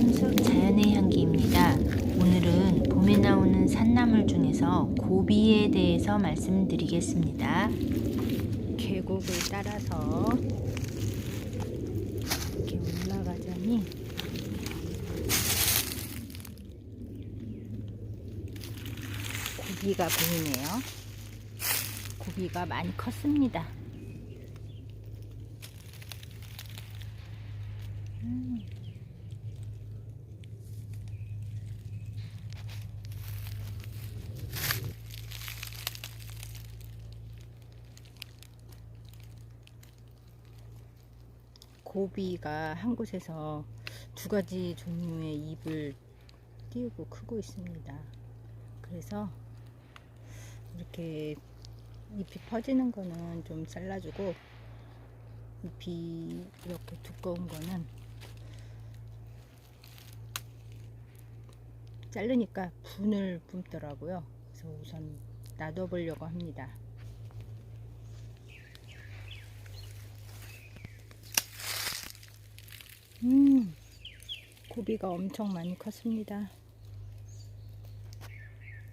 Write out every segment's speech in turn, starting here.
산삼수 자연의 향기입니다. 오늘은 봄에 나오는 산나물 중에서 고비에 대해서 말씀드리겠습니다. 계곡을 따라서 이렇게 올라가자니 고비가 보이네요. 고비가 많이 컸습니다. 음. 고비가 한 곳에서 두 가지 종류의 잎을 띄우고 크고 있습니다. 그래서 이렇게 잎이 퍼지는 거는 좀 잘라주고 잎이 이렇게 두꺼운 거는 자르니까 분을 뿜더라고요. 그래서 우선 놔둬보려고 합니다. 음, 고비가 엄청 많이 컸습니다.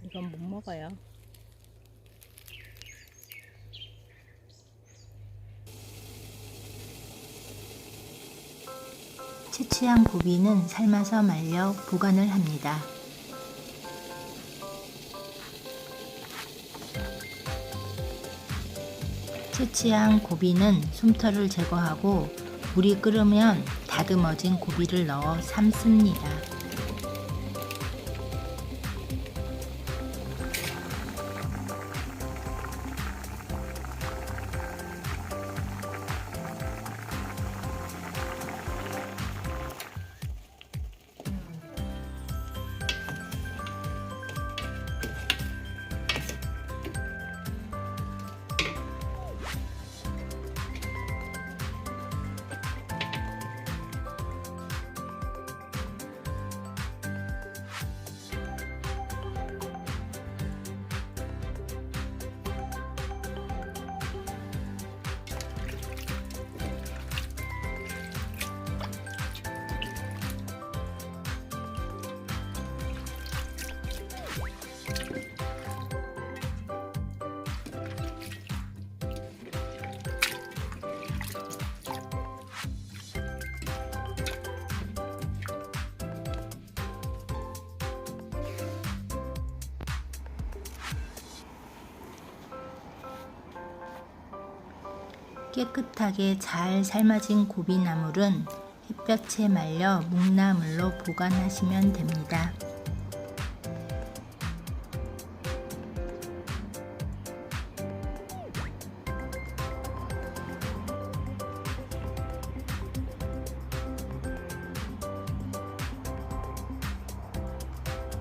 이건 못 먹어요. 채취한 고비는 삶아서 말려 보관을 합니다. 채취한 고비는 솜털을 제거하고 물이 끓으면 다듬어진 고비를 넣어 삶습니다. 깨끗하게 잘 삶아진 고비나물은 햇볕에 말려 묵나물로 보관하시면 됩니다.